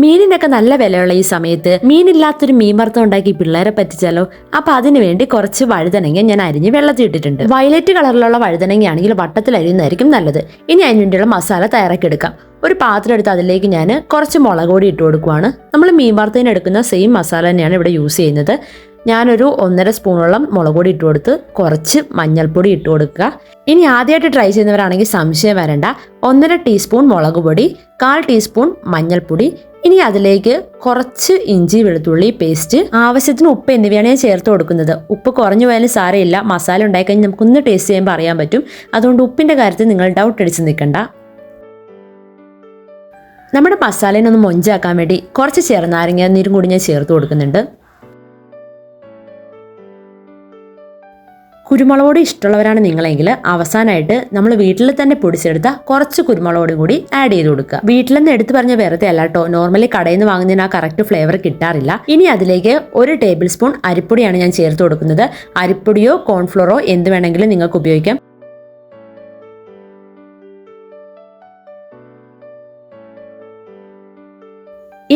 മീനിനൊക്കെ നല്ല വിലയുള്ള ഈ സമയത്ത് മീനില്ലാത്തൊരു മീൻ വറുത്തം ഉണ്ടാക്കി പിള്ളേരെ പറ്റിച്ചാലോ? അപ്പൊ അതിനു വേണ്ടി കുറച്ച് വഴുതനങ്ങ ഞാൻ അരിഞ്ഞ് വെള്ളത്തിൽ ഇട്ടിട്ടുണ്ട്. വയലറ്റ് കളറിലുള്ള വഴുതനങ്ങ ആണെങ്കിൽ വട്ടത്തിൽ അരിയുന്നതായിരിക്കും നല്ലത്. ഇനി അതിന് വേണ്ടിയുള്ള മസാല തയ്യാറാക്കി എടുക്കാം ഒരു പാത്രം എടുത്ത് അതിലേക്ക് ഞാൻ കുറച്ച് മുളക് പൊടി ഇട്ട് കൊടുക്കുവാണ്. നമ്മൾ മീൻ വറുത്തതിന് എടുക്കുന്ന സെയിം മസാല തന്നെയാണ് ഇവിടെ യൂസ് ചെയ്യുന്നത്. ഞാനൊരു ഒന്നര സ്പൂണോളം മുളക് പൊടി ഇട്ട് കൊടുത്ത് കുറച്ച് മഞ്ഞൾപ്പൊടി ഇട്ട് കൊടുക്കുക. ഇനി ആദ്യമായിട്ട് ട്രൈ ചെയ്യുന്നവരാണെങ്കിൽ സംശയം വരണ്ട. ഒന്നര ടീസ്പൂൺ മുളക് പൊടി കാൽ ടീസ്പൂൺ മഞ്ഞൾപ്പൊടി ഇനി അതിലേക്ക് കുറച്ച് ഇഞ്ചി വെളുത്തുള്ളി പേസ്റ്റ് ആവശ്യത്തിന് ഉപ്പ് എന്നിവയാണ് ഞാൻ ചേർത്ത് കൊടുക്കുന്നത്. ഉപ്പ് കുറഞ്ഞു പോയാലും സാരമില്ല. മസാല ഉണ്ടായി കഴിഞ്ഞാൽ നമുക്കൊന്ന് ടേസ്റ്റ് ചെയ്യുമ്പോൾ അറിയാൻ പറ്റും. അതുകൊണ്ട് ഉപ്പിന്റെ കാര്യത്തിൽ നിങ്ങൾ ഡൗട്ട് അടിച്ച് നിൽക്കണ്ട. നമ്മുടെ മസാലേനെ ഒന്ന് മൊഞ്ചാക്കാൻ വേണ്ടി കുറച്ച് ചെറുനാരങ്ങ നീരും കൂടി ഞാൻ ചേർത്ത് കൊടുക്കുന്നുണ്ട്. കുരുമുളക് പൊടി ഇഷ്ടമുള്ളവരാണ് നിങ്ങളെങ്കിൽ അവസാനമായിട്ട് നമ്മൾ വീട്ടിൽ തന്നെ പൊടിച്ചെടുത്ത കുറച്ച് കുരുമുളകോട് കൂടി ആഡ് ചെയ്ത് കൊടുക്കുക. വീട്ടിൽ നിന്ന് എടുത്തു പറഞ്ഞ വെറുതെ അല്ല കേട്ടോ. നോർമലി കടയിൽ നിന്ന് വാങ്ങുന്നതിന് ആ കറക്റ്റ് ഫ്ലേവർ കിട്ടാറില്ല. ഇനി അതിലേക്ക് ഒരു ടേബിൾ സ്പൂൺ അരിപ്പൊടിയാണ് ഞാൻ ചേർത്ത് കൊടുക്കുന്നത്. അരിപ്പൊടിയോ കോൺഫ്ലോറോ എന്ത് വേണമെങ്കിലും നിങ്ങൾക്ക് ഉപയോഗിക്കാം.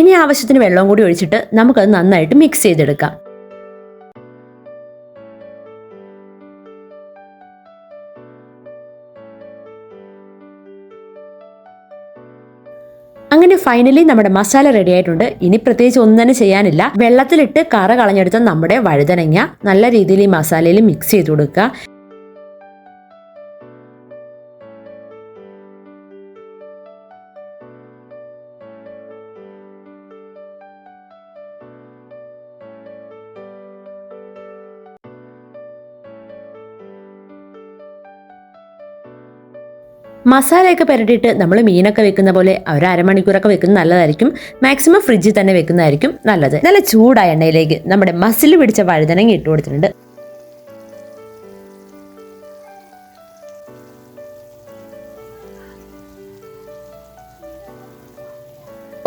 ഇനി ആവശ്യത്തിന് വെള്ളം കൂടി ഒഴിച്ചിട്ട് നമുക്കത് നന്നായിട്ട് മിക്സ് ചെയ്തെടുക്കാം. അങ്ങനെ ഫൈനലി നമ്മുടെ മസാല റെഡി ആയിട്ടുണ്ട്. ഇനി പ്രത്യേകിച്ച് ഒന്നും തന്നെ ചെയ്യാനില്ല. വെള്ളത്തിലിട്ട് കറ കളഞ്ഞെടുത്ത നമ്മുടെ വഴുതനങ്ങ നല്ല രീതിയിൽ ഈ മസാലയിൽ മിക്സ് ചെയ്ത് കൊടുക്കുക. മസാലയൊക്കെ പുരട്ടിയിട്ട് നമ്മൾ മീനൊക്കെ വെക്കുന്ന പോലെ ഒരു അരമണിക്കൂറൊക്കെ വെക്കുന്നത് നല്ലതായിരിക്കും. മാക്സിമം ഫ്രിഡ്ജിൽ തന്നെ വെക്കുന്നതായിരിക്കും നല്ലത്. നല്ല ചൂടായ എണ്ണയിലേക്ക് നമ്മുടെ മസിൽ പിടിച്ച വഴുതനങ്ങ ഇട്ട് കൊടുത്തിട്ടുണ്ട്.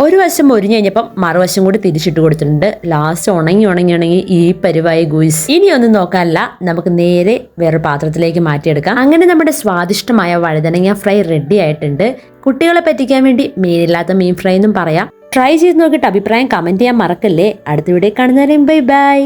ഒരു വശം ഒരിഞ്ഞു കഴിഞ്ഞപ്പം മറുവശം കൂടി തിരിച്ചിട്ട് കൊടുത്തിട്ടുണ്ട്. ലാസ്റ്റ് ഉണങ്ങി ഉണങ്ങി ഉണങ്ങി ഈ പരിവായി ഇനി ഒന്നും നോക്കാനല്ല നമുക്ക് നേരെ വേറെ പാത്രത്തിലേക്ക് മാറ്റിയെടുക്കാം. അങ്ങനെ നമ്മുടെ സ്വാദിഷ്ടമായ വഴുതനങ്ങ ഫ്രൈ റെഡി ആയിട്ടുണ്ട്. കുട്ടികളെ പറ്റിക്കാൻ വേണ്ടി മീനില്ലാത്ത മീൻ ഫ്രൈ എന്നും പറയാം. ട്രൈ ചെയ്ത് നോക്കിയിട്ട് അഭിപ്രായം കമന്റ് ചെയ്യാൻ മറക്കല്ലേ. അടുത്ത വീഡിയോ കാണുന്നവരെയും ബൈ ബൈ